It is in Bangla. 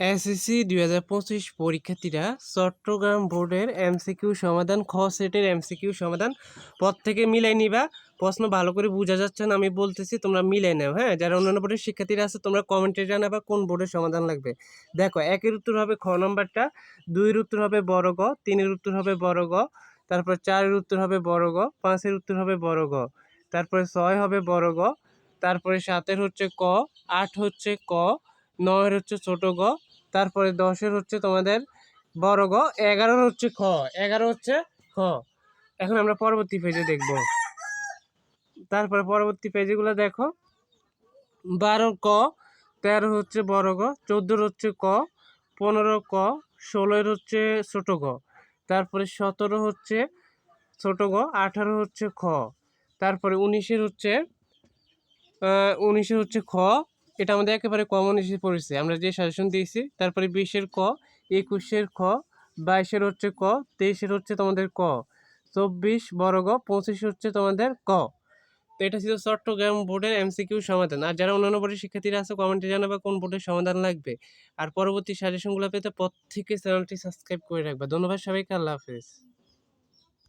এসএসসি দুই হাজার পঁচিশ পরীক্ষার্থীরা চট্টগ্রাম বোর্ডের এমসিকিউ সমাধান, খ সেটের এমসিকিউ সমাধান পদ থেকে মিলাই নিবা। প্রশ্ন ভালো করে বোঝা যাচ্ছে না, আমি বলতেছি তোমরা মিলাই নেও হ্যাঁ? যারা অন্যান্য বোর্ডের শিক্ষার্থীরা আছে, তোমরা কমেন্টে জানাবা কোন বোর্ডের সমাধান লাগবে। দেখো, একের উত্তর হবে খ নম্বরটা, দুইয়ের উত্তর হবে বড় গ, তিনের উত্তর হবে বড় গ, তারপর চারের উত্তর হবে বড় গ, পাঁচের উত্তর হবে বড় গ, তারপরে ছয় হবে বড় গ, তারপরে সাতের হচ্ছে ক, আট হচ্ছে ক, নয়ের হচ্ছে ছোট গ তারপরে দশের হচ্ছে তোমাদের বড় গ, এগারোর হচ্ছে খ, এগারো হচ্ছে খ। এখন আমরা পরবর্তী পেজে দেখব। তারপরে পরবর্তী পেজগুলো দেখো। বারো ক, তেরো হচ্ছে বড় গ, চোদ্দোর হচ্ছে ক, পনেরো ক, ষোলোর হচ্ছে ছোট গ। তারপরে সতেরো হচ্ছে ছোট গ, আঠারো হচ্ছে খ। তারপরে উনিশের হচ্ছে উনিশের হচ্ছে খ এটা আমাদের একেবারে কমন এসে পড়েছে। আমরা যে সাজেশন দিয়েছি, তারপরে বিশের ক, একুশের খ, বাইশের হচ্ছে ক, তেইশের হচ্ছে তোমাদের ক, চব্বিশ বড় গ, পঁচিশ হচ্ছে তোমাদের ক। তো এটা ছিল চট্টগ্রাম বোর্ডের এমসিকিউ সমাধান। আর যারা অন্যান্য বোর্ডের শিক্ষার্থীরা আছে কমেন্টে জানাবে কোন বোর্ডের সমাধান লাগবে। আর পরবর্তী সাজেশনগুলো পেতে প্রত্যেকে চ্যানেলটি সাবস্ক্রাইব করে রাখবে। ধন্যবাদ সবাইকে, আল্লাহ হাফেজ।